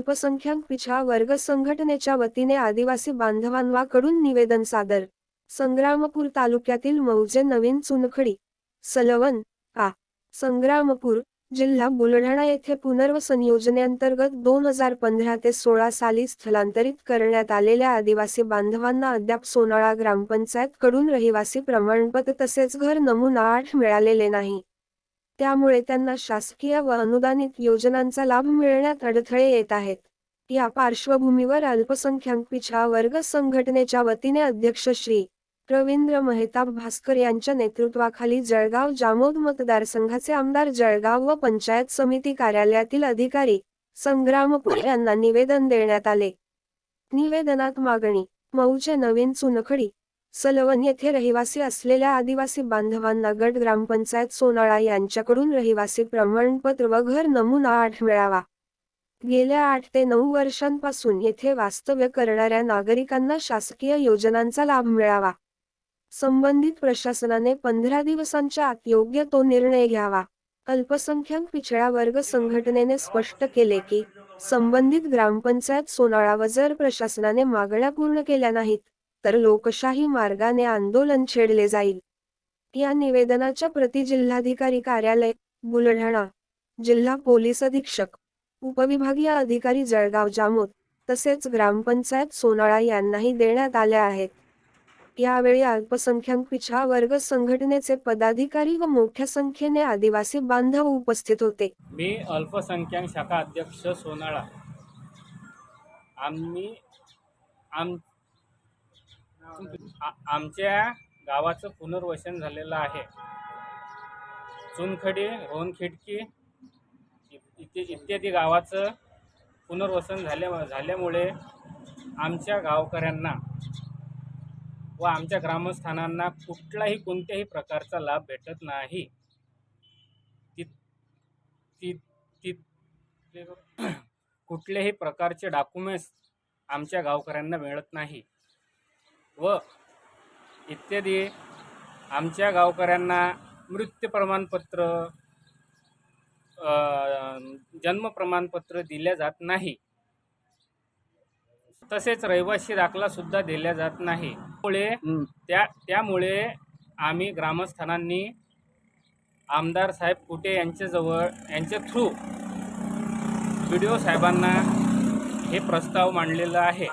अल्पसंख्याक पिछा वर्ग संघटनेच्या वतीने आदिवासी बांधवांवाकडून निवेदन सादर. संग्रामपूर तालुक्यातील मौजे नवीन चुनखडी सलवन आ. संग्रामपूर जिल्हा बुलढाणा येथे पुनर्वसन योजनेअंतर्गत दोन हजार पंधरा ते सोळा साली स्थलांतरित करण्यात आलेल्या आदिवासी बांधवांना अद्याप सोनाळा ग्रामपंचायत कडून रहिवासी प्रमाणपत्र तसेच घर नमुना आठ मिळालेले नाही. त्यामुळे त्यांना शासकीय व अनुदानित योजनांचा लाभ मिळण्यात अडथळे येत आहेत. या पार्श्वभूमीवर अल्पसंख्याक पिछा वर्ग संघटनेच्या वतीने अध्यक्ष श्री. रवींद्र मेहताब भास्कर यांच्या नेतृत्वाखाली जळगाव जामोद मतदारसंघाचे आमदार जळगाव व पंचायत समिती कार्यालयातील अधिकारी संग्रामपूर यांना निवेदन देण्यात आले. निवेदनात मागणी मऊचे नवीन चुनखडी सलवन येथे रहिवासी असलेल्या आदिवासी बांधवांना गट ग्रामपंचायत सोनाळा यांच्याकडून रहिवासी प्रमाणपत्र व घर नमुना आठ मिळावा. गेल्या आठ ते नऊ वर्षांपासून येथे वास्तव्य करणाऱ्या नागरिकांना शासकीय योजनांचा लाभ मिळावा. संबंधित प्रशासनाने पंधरा दिवसांच्या आत योग्य तो निर्णय घ्यावा. अल्पसंख्याक पिछडा वर्ग संघटनेने स्पष्ट केले की संबंधित ग्रामपंचायत सोनाळा व जर प्रशासनाने मागण्या पूर्ण केल्या नाहीत तर लोकशाही मार्गाने आंदोलन छेडले जाईल. या निवेदनाच्या प्रति जिल्हाधिकारी कार्यालय बुलढाणा. जिल्हा पोलीस अधीक्षक उपविभागीय अधिकारी जळगाव जामोद तसेच ग्रामपंचायत सोनाळा यांनाही देण्यात आल्या आहेत. यावेळी अल्पसंख्याक पिछा वर्ग संघटनेचे पदाधिकारी व मोठ्या संख्येने आदिवासी बांधव उपस्थित होते. मी अल्पसंख्याक शाखा अध्यक्ष सोनाळा. आम्ही आम आमच्या गावाचं पुनर्वसन झालेलं आहे. चुनखडी रोनखिडकी इत्या इत्यादी गावाचं पुनर्वसन झाल्या झाल्यामुळे आमच्या गावकऱ्यांना व आमच्या ग्रामस्थानांना कुठलाही कोणत्याही प्रकारचा लाभ भेटत नाही. ति ति ति कुठलेही प्रकारचे डॉक्युमेंट्स आमच्या गावकऱ्यांना मिळत नाही. व इत्यादी आमच्या गावकऱ्यांना मृत्यू प्रमाणपत्र जन्म प्रमाणपत्र दिल्या जात नाही. तसेच रहिवासी दाखला सुद्धा दिल्या जात नाही. त्यामुळे त्या त्यामुळे आम्ही ग्रामस्थानांनी आमदार साहेब कुटे यांच्याजवळ यांच्या थ्रू बी डी ओ साहेबांना हे प्रस्ताव मांडलेला आहे.